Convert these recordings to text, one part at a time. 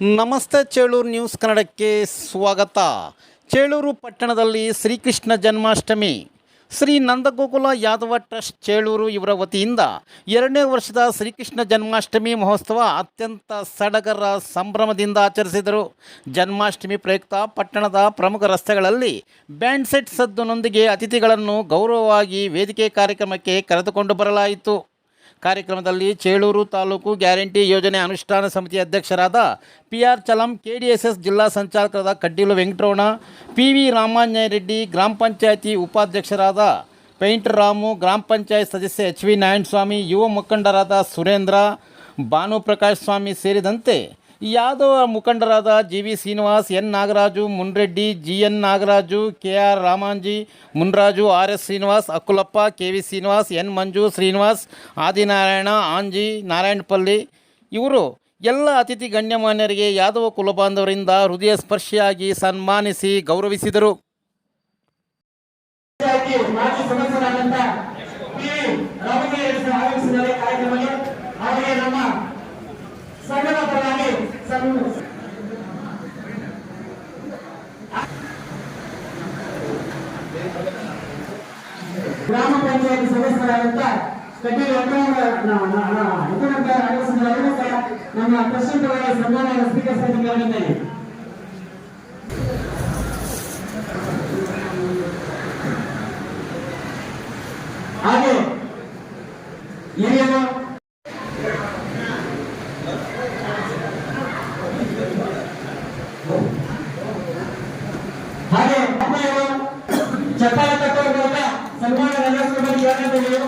ನಮಸ್ತೆ ಚೇಳೂರು ನ್ಯೂಸ್ ಕನ್ನಡಕ್ಕೆ ಸ್ವಾಗತ. ಚೇಳೂರು ಪಟ್ಟಣದಲ್ಲಿ ಶ್ರೀಕೃಷ್ಣ ಜನ್ಮಾಷ್ಟಮಿ. ಶ್ರೀ ನಂದಗೋಕುಲ ಯಾದವ ಟ್ರಸ್ಟ್ ಚೇಳೂರು ಇವರ ವತಿಯಿಂದ ಎರಡನೇ ವರ್ಷದ ಶ್ರೀಕೃಷ್ಣ ಜನ್ಮಾಷ್ಟಮಿ ಮಹೋತ್ಸವ ಅತ್ಯಂತ ಸಡಗರ ಸಂಭ್ರಮದಿಂದ ಆಚರಿಸಿದರು. ಜನ್ಮಾಷ್ಟಮಿ ಪ್ರಯುಕ್ತ ಪಟ್ಟಣದ ಪ್ರಮುಖ ರಸ್ತೆಗಳಲ್ಲಿ ಬ್ಯಾಂಡ್ ಸೆಟ್ ಸದ್ದುನೊಂದಿಗೆ ಅತಿಥಿಗಳನ್ನು ಗೌರವವಾಗಿ ವೇದಿಕೆ ಕಾರ್ಯಕ್ರಮಕ್ಕೆ ಕರೆದುಕೊಂಡು ಬರಲಾಯಿತು. ಕಾರ್ಯಕ್ರಮದಲ್ಲಿ ಚೇಳೂರು ತಾಲೂಕು ಗ್ಯಾರಂಟಿ ಯೋಜನೆ ಅನುಷ್ಠಾನ ಸಮಿತಿ ಅಧ್ಯಕ್ಷರಾದ P R Chalam K D S S ಜಿಲ್ಲಾ ಸಂಚಾಲಕರಾದ ಕಡ್ಡಿಲು ವೆಂಕಟರಮಣ ಪಿ ವಿ ರಾಮಾಂಜಯ ರೆಡ್ಡಿ ಗ್ರಾಮ ಪಂಚಾಯತಿ ಉಪಾಧ್ಯಕ್ಷರಾದ ಪೇಂಟರ್ ರಾಮು, ಗ್ರಾಮ ಪಂಚಾಯತ್ ಸದಸ್ಯ ಎಚ್ ವಿ ನಾರಾಯಣಸ್ವಾಮಿ, ಯುವ ಮುಖಂಡರಾದ ಸುರೇಂದ್ರ, ಭಾನುಪ್ರಕಾಶ್ ಸ್ವಾಮಿ ಸೇರಿದಂತೆ ಯಾದವ ಮುಖಂಡರಾದ G V Srinivas, N Nagaraju, Munireddy, G N Nagaraju, K R Ramanji, Munraju, R S Srinivas, Akkulappa, K V Srinivas, N Manju Srinivas, Adinarayana, Anji, Narayanapalli. ಇವರು ಎಲ್ಲ ಅತಿಥಿ ಗಣ್ಯಮಾನ್ಯರಿಗೆ ಯಾದವ ಕುಲಬಾಂಧವರಿಂದ ಹೃದಯ ಸ್ಪರ್ಶಿಯಾಗಿ ಸನ್ಮಾನಿಸಿ ಗೌರವಿಸಿದರು. ಕಾರ್ಯಕ್ರಮಕ್ಕೆ ಗ್ರಾಮ ಪಂಚಾಯತ್ ಸದಸ್ಯರಾದಂತ ಸಹ ನಮ್ಮ ಅವರಿಗೆ ಸನ್ಮಾನ ಸ್ಪೀಕರ್ ಹಾಗೆ ಹಿರಿಯರು ಚಪ್ಪಾಳೆ ತಟ್ಟುವ ಮೂಲಕ ಸನ್ಮಾನ ನೆರವೇರಿಸುವುದಕ್ಕೆ ಯೋಜನೆಗಳು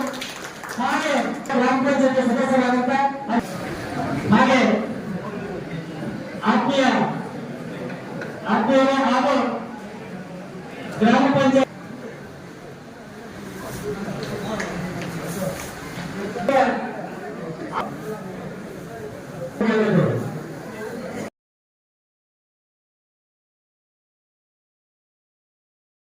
ಹಾಗೆ ಗ್ರಾಮ ಪಂಚಾಯತ್ ಸದಸ್ಯರಾದಂತ ಹಾಗೆ ಆತ್ಮೀಯ ಆತ್ಮೀಯರು ಹಾಗೂ ಗ್ರಾಮ ಪಂಚಾಯತ್